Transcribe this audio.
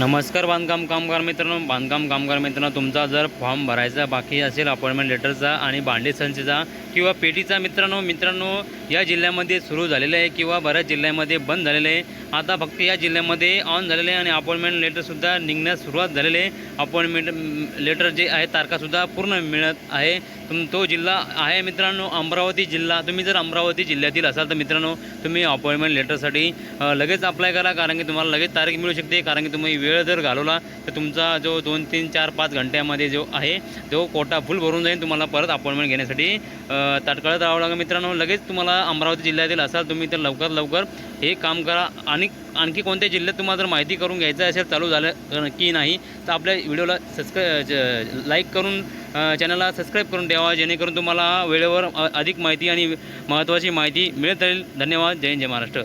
नमस्कार बांधकाम कामगार मित्रांनो. बांधकाम कामगार मित्रांनो तुमचा जर फॉर्म भरायचा बाकी असेल अपॉइंटमेंट लेटरचा आणि भांडे संचेचा किंवा पेटीचा मित्रांनो मित्रांनो या जिल्ह्यामध्ये सुरू झालेलं आहे किंवा बऱ्याच जिल्ह्यामध्ये बंद झालेलं आहे. आता फक्त या जिल्ह्यामध्ये ऑन झालेलं आहे आणि अपॉइंटमेंट लेटरसुद्धा निघण्यास सुरुवात झालेली आहे. अपॉइंटमेंट लेटर जे आहे तारखासुद्धा पूर्ण मिळत आहे. तुम तो जिल्हा आहे मित्रांनो अमरावती जिल्हा. तुम्ही जर अमरावती जिल्ह्यातील असाल तर मित्रांनो तुम्ही अपॉइंटमेंट लेटरसाठी लगेच अप्लाय करा कारण की तुम्हाला लगेच तारीख मिळू शकते कारण की तुम्ही वेळ जर घालवला तर तुमचा जो दोन तीन चार पाच घंट्यामध्ये जो आहे तो कोटा फुल भरून जाईल. तुम्हाला परत अपॉइंटमेंट घेण्यासाठी अ, राहावं लागेल. मित्रांनो लगेच तुम्हाला अमरावती जिल्ह्यातील असाल तुम्ही तर लवकर लवकर हे काम करा. आणि आणखी कोणत्या जिल्ह्यात तुम्हाला जर माहिती करून घ्यायचं असेल चालू झालं की नाही तर आपल्या व्हिडिओला सबस्क्राईब लाईक करून चॅनलला सबस्क्राईब करून ठेवा जेणेकरून तुम्हाला वेळेवर अधिक माहिती आणि महत्त्वाची माहिती मिळत राहील. धन्यवाद. जय जय महाराष्ट्र.